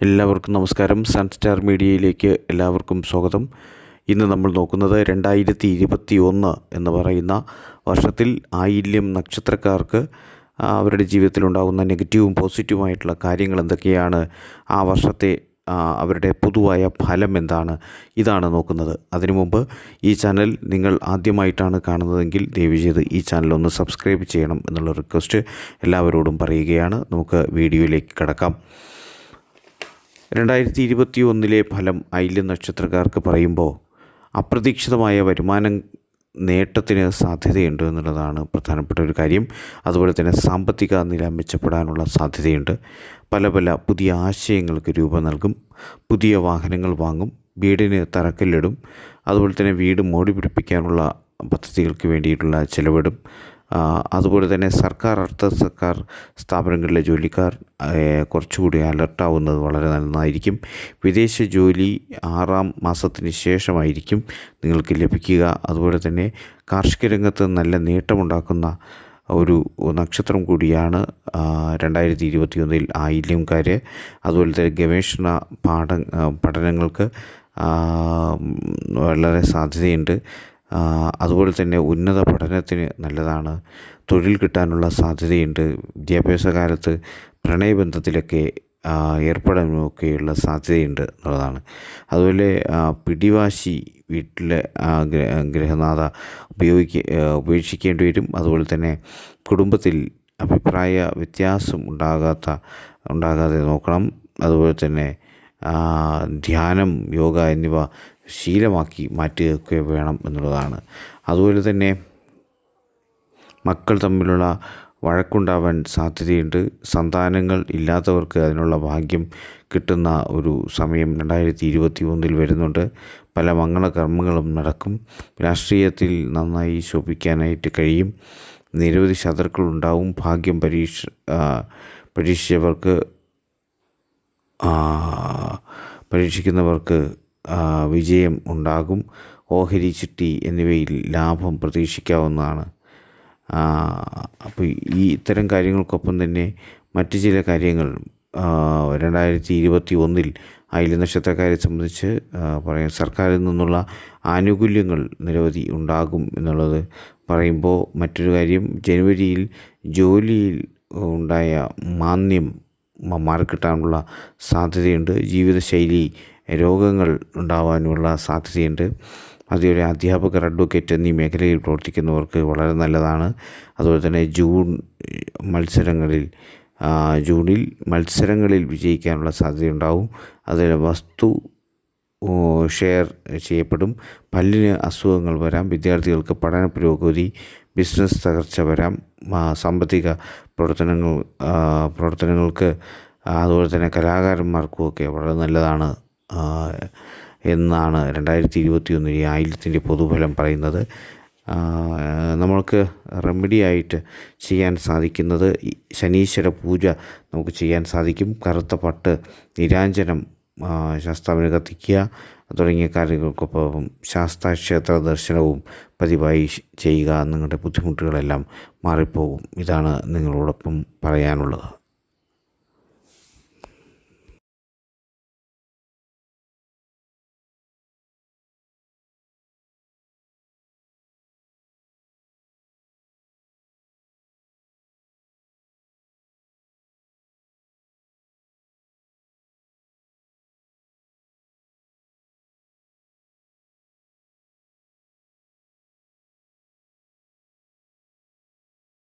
എല്ലാവർക്കും നമസ്കാരം. സൺസ്റ്റാർ മീഡിയയിലേക്ക് എല്ലാവർക്കും സ്വാഗതം. ഇന്ന് നമ്മൾ നോക്കുന്നത് രണ്ടായിരത്തി ഇരുപത്തി ഒന്ന് എന്ന് പറയുന്ന വർഷത്തിൽ ആയില്യം നക്ഷത്രക്കാർക്ക് അവരുടെ ജീവിതത്തിലുണ്ടാകുന്ന നെഗറ്റീവും പോസിറ്റീവുമായിട്ടുള്ള കാര്യങ്ങൾ എന്തൊക്കെയാണ് ആ വർഷത്തെ അവരുടെ പൊതുവായ ഫലം എന്താണ് ഇതാണ് നോക്കുന്നത്. അതിനു മുമ്പ് ഈ ചാനൽ നിങ്ങൾ ആദ്യമായിട്ടാണ് കാണുന്നതെങ്കിൽ ദയവ് ചെയ്ത് ഈ ചാനൽ ഒന്ന് സബ്സ്ക്രൈബ് ചെയ്യണം എന്നുള്ള റിക്വസ്റ്റ് എല്ലാവരോടും പറയുകയാണ്. നമുക്ക് വീഡിയോയിലേക്ക് കിടക്കാം. രണ്ടായിരത്തി ഇരുപത്തി ഒന്നിലെ ഫലം ഐല്യ നക്ഷത്രക്കാർക്ക് പറയുമ്പോൾ അപ്രതീക്ഷിതമായ വരുമാനം നേട്ടത്തിന് സാധ്യതയുണ്ട് എന്നുള്ളതാണ് പ്രധാനപ്പെട്ട ഒരു കാര്യം. അതുപോലെ തന്നെ സാമ്പത്തിക നില മെച്ചപ്പെടാനുള്ള സാധ്യതയുണ്ട്. പല പല പുതിയ ആശയങ്ങൾക്ക് രൂപം നൽകും. പുതിയ വാഹനങ്ങൾ വാങ്ങും. വീടിന് തറക്കല്ലിടും. അതുപോലെ തന്നെ വീട് മോടി പിടിപ്പിക്കാനുള്ള പദ്ധതികൾക്ക് വേണ്ടിയിട്ടുള്ള ചിലവിടും. അതുപോലെ തന്നെ സർക്കാർ അർദ്ധ സർക്കാർ സ്ഥാപനങ്ങളിലെ ജോലിക്കാർ കുറച്ചുകൂടി അലർട്ടാവുന്നത് വളരെ നന്നായിരിക്കും. വിദേശ ജോലി ആറാം മാസത്തിന് ശേഷമായിരിക്കും നിങ്ങൾക്ക് ലഭിക്കുക. അതുപോലെ തന്നെ കാർഷിക രംഗത്ത് നല്ല നേട്ടമുണ്ടാക്കുന്ന ഒരു നക്ഷത്രം കൂടിയാണ് രണ്ടായിരത്തി ഇരുപത്തിയൊന്നിൽ ആയില്യംകാർ അതുപോലെ തന്നെ ഗവേഷണ പാഠ പഠനങ്ങൾക്ക് വളരെ സാധ്യതയുണ്ട്. അതുപോലെ തന്നെ ഉന്നത പഠനത്തിന് നല്ലതാണ്. തൊഴിൽ കിട്ടാനുള്ള സാധ്യതയുണ്ട്. വിദ്യാഭ്യാസ കാലത്ത് പ്രണയബന്ധത്തിലൊക്കെ ഏർപ്പെടാനൊക്കെയുള്ള സാധ്യതയുണ്ട് എന്നുള്ളതാണ്. അതുപോലെ പിടിവാശി വീട്ടിലെ ഗ്രഹനാഥ ഉപയോഗിക്ക ഉപേക്ഷിക്കേണ്ടി വരും. അതുപോലെ തന്നെ കുടുംബത്തിൽ അഭിപ്രായ വ്യത്യാസം ഉണ്ടാകാത്ത ഉണ്ടാകാതെ നോക്കണം. അതുപോലെ തന്നെ ധ്യാനം യോഗ എന്നിവ ശീലമാക്കി മാറ്റുകയൊക്കെ വേണം എന്നുള്ളതാണ്. അതുപോലെ തന്നെ മക്കൾ തമ്മിലുള്ള വഴക്കുണ്ടാവാൻ സാധ്യതയുണ്ട്. സന്താനങ്ങൾ ഇല്ലാത്തവർക്ക് അതിനുള്ള ഭാഗ്യം കിട്ടുന്ന ഒരു സമയം രണ്ടായിരത്തി ഇരുപത്തി ഒന്നിൽ വരുന്നുണ്ട്. പല മംഗളകർമ്മങ്ങളും നടക്കും. രാഷ്ട്രീയത്തിൽ നന്നായി ശോഭിക്കാനായിട്ട് കഴിയും. നിരവധി ശത്രുക്കളുണ്ടാവും ഭാഗ്യം പരീക്ഷ പരീക്ഷിച്ചവർക്ക് പരീക്ഷിക്കുന്നവർക്ക് വിജയം ഉണ്ടാകും. ഓഹരി ചിട്ടി എന്നിവയിൽ ലാഭം പ്രതീക്ഷിക്കാവുന്നതാണ്. അപ്പോൾ ഈ ഇത്തരം കാര്യങ്ങൾക്കൊപ്പം തന്നെ മറ്റ് ചില കാര്യങ്ങൾ രണ്ടായിരത്തി ഇരുപത്തി ഒന്നിൽ അയില നക്ഷത്രക്കാരെ സംബന്ധിച്ച് പറയാം സർക്കാരിൽ നിന്നുള്ള ആനുകൂല്യങ്ങൾ നിരവധി ഉണ്ടാകും എന്നുള്ളത് പറയുമ്പോൾ മറ്റൊരു കാര്യം ജനുവരിയിൽ ജോലിയിൽ ഉണ്ടായ മാന്യം മാറിക്കിട്ടാനുള്ള സാധ്യതയുണ്ട്. ജീവിതശൈലി രോഗങ്ങൾ ഉണ്ടാവാനുള്ള സാധ്യതയുണ്ട്. അതുപോലെ അധ്യാപകർ അഡ്വക്കേറ്റ് എന്നീ മേഖലയിൽ പ്രവർത്തിക്കുന്നവർക്ക് വളരെ നല്ലതാണ്. അതുപോലെ തന്നെ ജൂൺ മത്സരങ്ങളിൽ ജൂണിൽ മത്സരങ്ങളിൽ വിജയിക്കാനുള്ള സാധ്യതയുണ്ടാവും. അതിൽ വസ്തു ഷെയർ ചെയ്യപ്പെടും. പല്ലിന് അസുഖങ്ങൾ വരാം. വിദ്യാർത്ഥികൾക്ക് പഠന പുരോഗതി ബിസിനസ് തകർച്ച വരാം. സാമ്പത്തിക പ്രവർത്തനങ്ങൾ പ്രവർത്തനങ്ങൾക്ക് അതുപോലെ തന്നെ കലാകാരന്മാർക്കുമൊക്കെ വളരെ നല്ലതാണ്. എന്നാണ് രണ്ടായിരത്തി ഇരുപത്തി ഒന്നിൽ ഈ ആയില്യത്തിന്റെ പൊതുഫലം പറയുന്നത്. നമ്മൾക്ക് റെമഡി ആയിട്ട് ചെയ്യാൻ സാധിക്കുന്നത് ശനീശ്വര പൂജ നമുക്ക് ചെയ്യാൻ സാധിക്കും. കറുത്ത പട്ട് നിരാഞ്ജനം ശാസ്താവിന് കത്തിക്കുക തുടങ്ങിയ കാര്യങ്ങൾക്കൊപ്പം ശാസ്താ ക്ഷേത്ര ദർശനവും പതിവായി ചെയ്യുക നിങ്ങളുടെ ബുദ്ധിമുട്ടുകളെല്ലാം മാറിപ്പോകും. ഇതാണ് നിങ്ങളോടൊപ്പം പറയാനുള്ളത്.